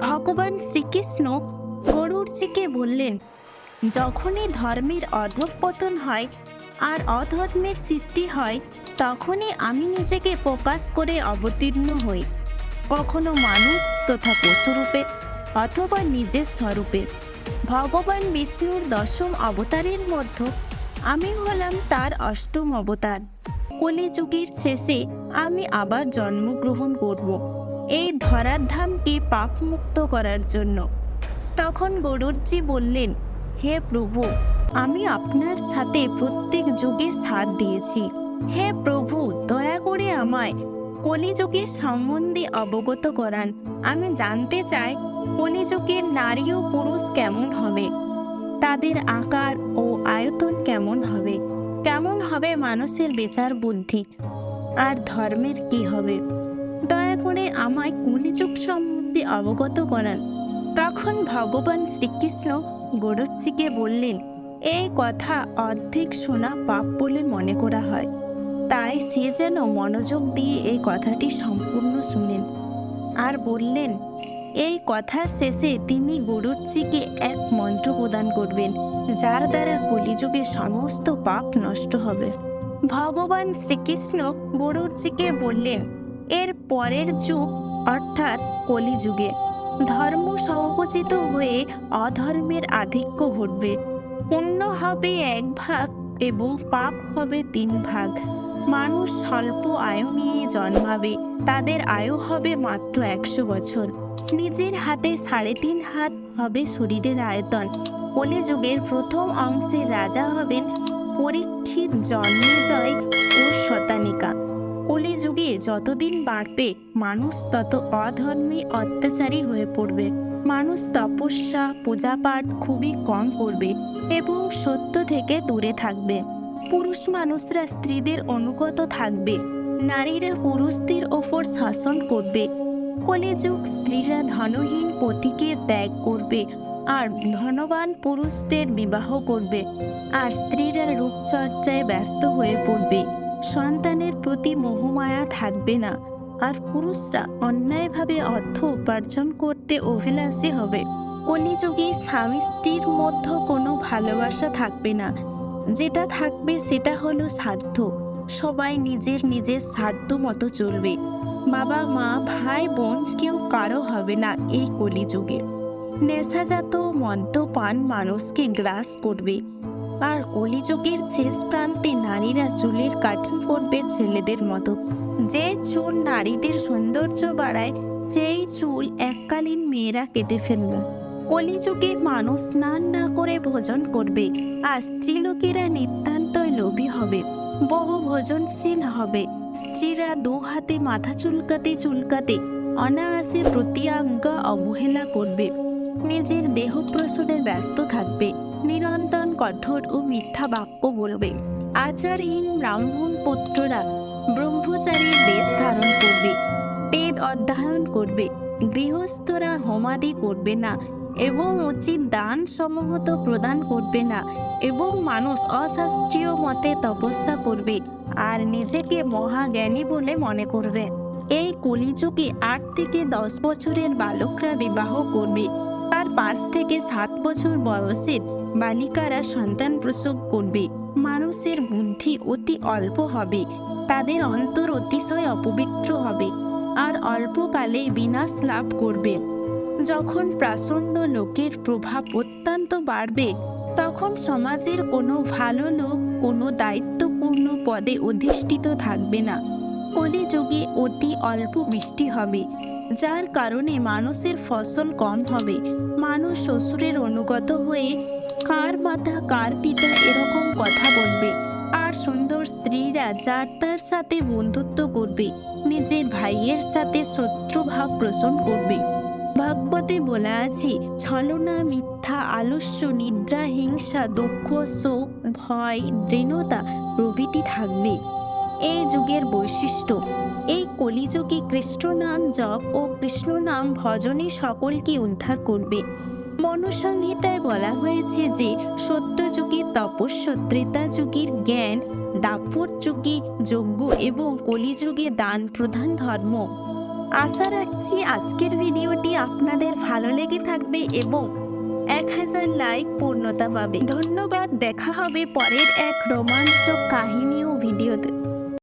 ভগবান শ্রীকৃষ্ণ গরুড়জিকে বললেন, যখনই ধর্মের অধঃপতন হয় আর অধর্মের সৃষ্টি হয়, তখনই আমি নিজেকে প্রকাশ করে অবতীর্ণ হই। কখনো মানুষ তথা পশুরূপে অথবা নিজের স্বরূপে। ভগবান বিষ্ণুর দশম অবতারের মধ্যে আমি হলাম তার অষ্টম অবতার। কলিযুগের শেষে আমি আবার জন্মগ্রহণ করব। এই ধরার ধামকে পাপমুক্ত করার জন্য। তখন গরুরজি বললেন, হে প্রভু, আমি আপনার সাথে প্রত্যেক যুগে সাথ দিয়েছি। হে প্রভু, দয়া করে আমায় কলিযুগের সম্বন্ধে অবগত করান। আমি জানতে চাই, কলিযুগের নারী ও পুরুষ কেমন হবে? তাদের আকার ও আয়তন কেমন হবে? কেমন হবে মানুষের বিচার বুদ্ধি? আর ধর্মের কি হবে? করে আমায় কলিযুগ সম্বন্ধে অবগত করান। তখন ভগবান শ্রীকৃষ্ণ গরুড়জিকে বললেন এই কথা অর্ধেক শোনা পাপ বলে মনে করা হয়। তাই সে যেন মনোযোগ দিয়ে এই কথাটি সম্পূর্ণ শুনেন। আর বললেন, এই কথার শেষে তিনি গরুড়জিকে এক মন্ত্র প্রদান করবেন, যার দ্বারা কলিযুগে সমস্ত পাপ নষ্ট হবে। ভগবান শ্রীকৃষ্ণ গরুড়জিকে বললেন এর পরের যুগ, অর্থাৎ কলিযুগে, ধর্ম সংকুচিত হয়ে অধর্মের আধিক্য ঘটবে। পুণ্য হবে এক ভাগ এবং পাপ হবে তিন ভাগ। মানুষ স্বল্প আয়ু নিয়ে জন্মাবে, তাদের আয়ু হবে মাত্র একশো বছর। নিজের হাতে সাড়ে তিন হাত হবে শরীরের আয়তন। কলিযুগের প্রথম অংশে রাজা হবেন পরীক্ষিত জন্মেজয় ও শতানিকা। কলিযুগে যতদিন বাড়বে, মানুষ তত অধর্মী, অত্যাচারী হয়ে পড়বে। মানুষ তপস্যা, পূজাপাঠ খুবই কম করবে এবং সত্য থেকে দূরে থাকবে। পুরুষ মানুষরা স্ত্রীদের অনুগত থাকবে। নারীরা পুরুষদের ওপর শাসন করবে। কলিযুগ স্ত্রীরা ধনহীন পতিকের ত্যাগ করবে আর ধনবান পুরুষদের বিবাহ করবে। আর স্ত্রীরা রূপচর্চায় ব্যস্ত হয়ে পড়বে। সন্তানের প্রতি মোহমায়া থাকবে না। আর পুরুষরা অন্যায়ভাবে অর্থ উপার্জন করতে অভিলাষী হবে। কলিযুগে স্বামী স্ত্রীর মধ্যে কোনো ভালোবাসা থাকবে না। যেটা থাকবে সেটা হলো স্বার্থ। সবাই নিজের নিজের স্বার্থ মতো চলবে। বাবা, মা, ভাই, বোন কেউ কারও হবে না এই কলিযুগে। নেশাজাত মদ্যপান মানুষকে গ্রাস করবে। আর কলিযুগের শেষ প্রান্তে নারীরা চুলের কাটিং করবে ছেলেদের মতো। যে চুল নারীদের সৌন্দর্য বাড়ায়, সেই চুল এককালীন মেয়েরা কেটে ফেলবে। কলিযুগে মানুষ স্নান না করে ভোজন করবে, আর স্ত্রীলোকেরা নিতান্তই লোভী হবে। বহু ভোজনশীল হবে। স্ত্রীরা দু হাতে মাথা চুলকাতে চুলকাতে অনায়াসে প্রতিয়াজ্ঞা অবহেলা করবে। নিজের দেহ প্রসূনে ব্যস্ত থাকবে। নিরন্তর কঠোর ও মিথ্যা বাক্য বলবে। আচারহীন ব্রাহ্মণ পুত্ররা ব্রহ্মচারীর বেশ ধারণ করবে, বেদ অধ্যয়ন করবে, গৃহস্থরা হোমাদি করবে না এবং উচিত দান সমূহত প্রদান করবে না এবং মানুষ অশাস্ত্রীয় মতে তপস্যা করবে আর নিজেকে মহাজ্ঞানী বলে মনে করবে। এই কলিযুগে আট থেকে দশ বছরের বালকরা বিবাহ করবে। তার পাঁচ থেকে সাত বছর বয়সের বালিকারা সন্তান প্রসব করবে। মানুষের বুদ্ধি অতি অল্প হবে। তাদের অন্তর অতিশয় অপবিত্র হবে। আর অল্পকালে বিনাশ লাভ করবে। যখন প্রাচণ্ড লোকের প্রভাব অত্যন্ত বাড়বে, তখন সমাজের কোনো ভালো লোক কোনো দায়িত্বপূর্ণ পদে অধিষ্ঠিত থাকবে না। কলিযুগে অতি অল্প বৃষ্টি হবে, যার কারণে মানুষের ফসল কম হবে। মানুষ শ্বশুরের অনুগত হয়ে কার মাতা কার পিতা এরকম কথা বলবে? আর সুন্দর স্ত্রীরা যার তার সাথে বন্ধুত্ব করবে, নিজের ভাইয়ের সাথে শত্রুভাব পোষণ করবে। ভাগবতে বলা আছে, ছলনা, মিথ্যা, আলস্য, নিদ্রা, হিংসা, দুঃখ, শোক, ভয়, দৃঢ়তা প্রভৃতি থাকবে। এই যুগের বৈশিষ্ট্য, এই কলিযুগে কৃষ্ণ নাম জপ ও কৃষ্ণ নাম ভজনে সকলকে উদ্ধার করবে। মনুসংহিতায় বলা হয়েছে যে সত্যযুগে তপস্য ত্রেতা যুগের জ্ঞান, দাপর যুগে যজ্ঞ এবং কলিযুগে দান প্রধান ধর্ম। আশা রাখছি আজকের ভিডিওটি আপনাদের ভালো লেগে থাকবে এবং এক হাজার লাইক পূর্ণতা পাবে। ধন্যবাদ, দেখা হবে পরের এক রোমাঞ্চক কাহিনী ও ভিডিওতে।